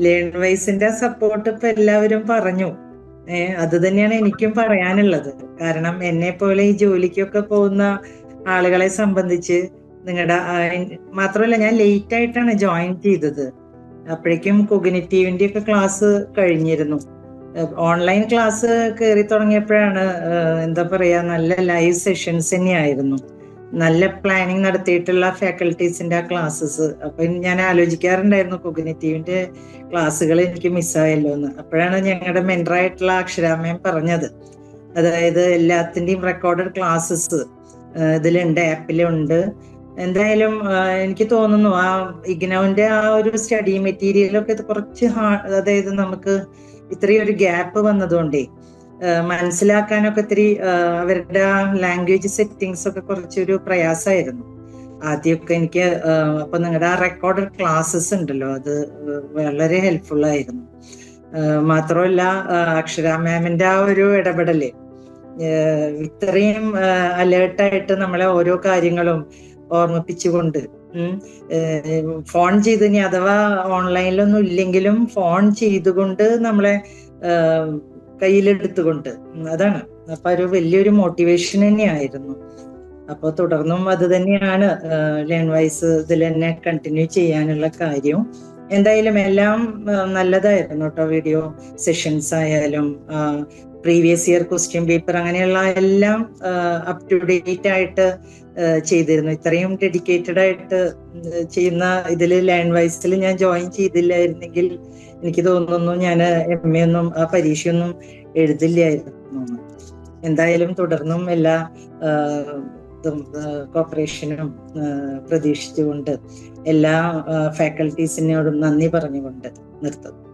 Learn വൈസിന്റെ support ഇപ്പൊ എല്ലാവരും പറഞ്ഞു. ഏഹ് അത് തന്നെയാണ് എനിക്കും പറയാനുള്ളത്. കാരണം എന്നെ പോലെ ഈ ജോലിക്കൊക്കെ പോകുന്ന ആളുകളെ സംബന്ധിച്ച് നിങ്ങളുടെ മാത്രമല്ല ഞാൻ ലേറ്റ് ആയിട്ടാണ് ജോയിൻ ചെയ്തത്. അപ്പോഴേക്കും കൊഗ്നിറ്റീവിന്റെ ഒക്കെ ക്ലാസ് കഴിഞ്ഞിരുന്നു. ഓൺലൈൻ ക്ലാസ് കയറി തുടങ്ങിയപ്പോഴാണ് എന്താ പറയാ നല്ല ലൈവ് സെഷൻസ് തന്നെയായിരുന്നു. നല്ല പ്ലാനിങ് നടത്തിയിട്ടുള്ള ഫാക്കൽറ്റീസിന്റെ ആ ക്ലാസ്സസ് അപ്പൊ ഞാൻ ആലോചിക്കാറുണ്ടായിരുന്നു കൊഗ്നിറ്റീവിന്റെ ക്ലാസ്സുകൾ എനിക്ക് മിസ്സായല്ലോ എന്ന്. അപ്പോഴാണ് ഞങ്ങളുടെ മെന്ററായിട്ടുള്ള അക്ഷരാമയം പറഞ്ഞത്. അതായത് എല്ലാത്തിന്റെയും റെക്കോർഡഡ് ക്ലാസ്സസ് ഇതിലുണ്ട് ആപ്പിലുണ്ട് എന്തായാലും എനിക്ക് തോന്നുന്നു ആ ഇഗ്നോന്റെ ആ ഒരു സ്റ്റഡി മെറ്റീരിയലൊക്കെ ഇത് കുറച്ച് ഹാ- അതായത് നമുക്ക് ഇത്രയും ഒരു ഗ്യാപ്പ് വന്നതുകൊണ്ടേ മനസ്സിലാക്കാനൊക്കെ ഇത്തിരി അവരുടെ ലാംഗ്വേജ് സെറ്റിങ്സ് ഒക്കെ കുറച്ചൊരു പ്രയാസമായിരുന്നു ആദ്യമൊക്കെ എനിക്ക് അപ്പൊ നിങ്ങളുടെ ആ റെക്കോർഡഡ് ക്ലാസ്സസ് ഉണ്ടല്ലോ അത് വളരെ ഹെൽപ്ഫുൾ ആയിരുന്നു. മാത്രമല്ല അക്ഷര മാമിന്റെ ആ ഒരു ഇടപെടൽ ഇത്രയും അലേർട്ടായിട്ട് നമ്മളെ ഓരോ കാര്യങ്ങളും ഓർമ്മിപ്പിച്ചുകൊണ്ട് ഫോൺ ചെയ്ത് ഇനി അഥവാ ഓൺലൈനിലൊന്നും ഇല്ലെങ്കിലും ഫോൺ ചെയ്തുകൊണ്ട് നമ്മളെ കയ്യിലെടുത്തുകൊണ്ട്. അതാണ്. അപ്പൊ ഒരു വലിയൊരു മോട്ടിവേഷൻ തന്നെയായിരുന്നു. അപ്പൊ തുടർന്നും അത് തന്നെയാണ് ലേൺ വൈസ് ഇതിൽ തന്നെ കണ്ടിന്യൂ ചെയ്യാനുള്ള കാര്യവും എന്തായാലും എല്ലാം നല്ലതായിരുന്നു കേട്ടോ വീഡിയോ സെഷൻസ് ആയാലും. പ്രീവിയസ് ഇയർ ക്വസ്റ്റ്യൻ പേപ്പർ അങ്ങനെയുള്ള എല്ലാം അപ് ടു ഡേറ്റ് ആയിട്ട് ചെയ്തിരുന്നു. ഇത്രയും ഡെഡിക്കേറ്റഡ് ആയിട്ട് ചെയ്യുന്ന ഇതിൽ ലാൻഡ് വൈസിൽ ഞാൻ ജോയിൻ ചെയ്തില്ലായിരുന്നെങ്കിൽ എനിക്ക് തോന്നുന്നു ഞാൻ എം എ ഒന്നും ആ പരീക്ഷയൊന്നും എഴുതില്ലായിരുന്നു. എന്തായാലും തുടർന്നും എല്ലാ ഇതും കോപ്പറേഷനും പ്രതീക്ഷിച്ചുകൊണ്ട് എല്ലാ ഫാക്കൽറ്റീസിനോടും നന്ദി പറഞ്ഞുകൊണ്ട് നിർത്തുന്നു.